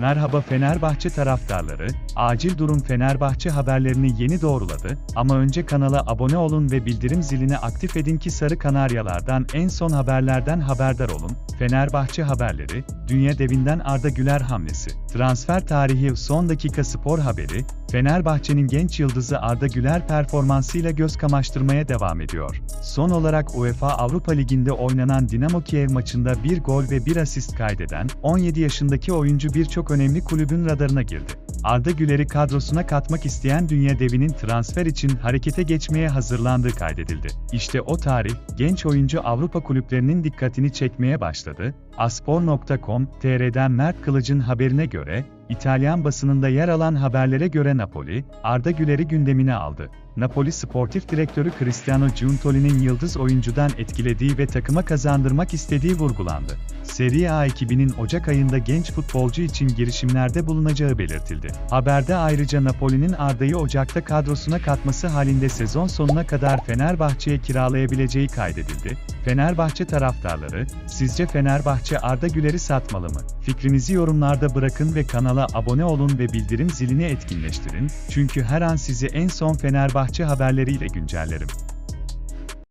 Merhaba Fenerbahçe taraftarları, acil durum Fenerbahçe haberlerini yeni doğruladı ama önce kanala abone olun ve bildirim zilini aktif edin ki Sarı Kanaryalardan en son haberlerden haberdar olun. Fenerbahçe haberleri, Dünya devinden Arda Güler hamlesi. Transfer tarihi son dakika spor haberi, Fenerbahçe'nin genç yıldızı Arda Güler performansıyla göz kamaştırmaya devam ediyor. Son olarak UEFA Avrupa Ligi'nde oynanan Dinamo Kiev maçında bir gol ve bir asist kaydeden 17 yaşındaki oyuncu birçok önemli kulübün radarına girdi. Arda Güler'i kadrosuna katmak isteyen dünya devinin transfer için harekete geçmeye hazırlandığı kaydedildi. İşte o tarih, genç oyuncu Avrupa kulüplerinin dikkatini çekmeye başladı. Aspor.com.tr'den Mert Kılıç'ın haberine göre, İtalyan basınında yer alan haberlere göre Napoli, Arda Güler'i gündemine aldı. Napoli sportif direktörü Cristiano Giuntoli'nin yıldız oyuncudan etkilediği ve takıma kazandırmak istediği vurgulandı. Serie A ekibinin Ocak ayında genç futbolcu için girişimlerde bulunacağı belirtildi. Haberde ayrıca Napoli'nin Arda'yı Ocak'ta kadrosuna katması halinde sezon sonuna kadar Fenerbahçe'ye kiralayabileceği kaydedildi. Fenerbahçe taraftarları, sizce Fenerbahçe Arda Güler'i satmalı mı? Fikrinizi yorumlarda bırakın ve kanala abone olun ve bildirim zilini etkinleştirin, çünkü her an sizi en son Fenerbahçe haberleriyle güncellerim.